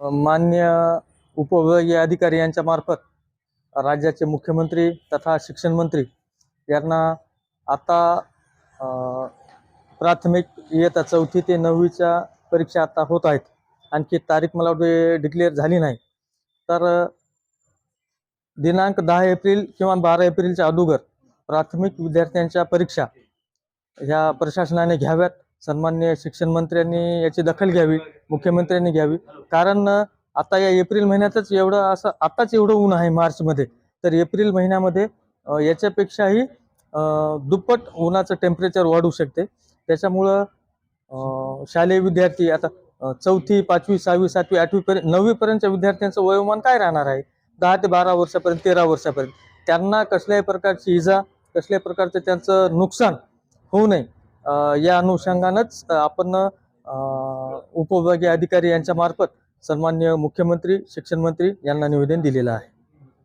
मान्य उपविभागीय अधिकारी यांच्या मार्फत राज्याचे मुख्यमंत्री तथा शिक्षण मंत्री यांना आता प्राथमिक इयत्ता चौथी ते नववीच्या परीक्षा आता होत आहेत. आणखी तारीख मला वाटते डिक्लेअर झाली नाही. तर दिनांक दहा एप्रिल किंवा बारा एप्रिलच्या अगोदर प्राथमिक विद्यार्थ्यांच्या परीक्षा ह्या प्रशासनाने घ्याव्यात. सन्मान्य शिक्षण मंत्र्यांनी याची दखल घ्यावी मुख्यमंत्र्यांनी घ्यावी. कारण आता या एप्रिल महिन्यातच एवढं असं आताच एवढं ऊन आहे मार्चमध्ये. तर एप्रिल महिन्यामध्ये याच्यापेक्षाही दुप्पट उन्हाचं टेम्परेचर वाढू शकते. त्याच्यामुळं शालेय विद्यार्थी आता चौथी पाचवी सहावी सातवी आठवीपर्यंत नववीपर्यंतच्या विद्यार्थ्यांचं वयोमान काय राहणार आहे? दहा ते बारा वर्षापर्यंत तेरा वर्षापर्यंत. त्यांना कसल्याही प्रकारची इजा कसल्याही प्रकारचं त्यांचं नुकसान होऊ नये. या अनुषंगानंच आपण उपविभागीय अधिकारी यांच्या मार्फत सन्मान्य मुख्यमंत्री शिक्षण मंत्री यांना निवेदन दिलेलं आहे.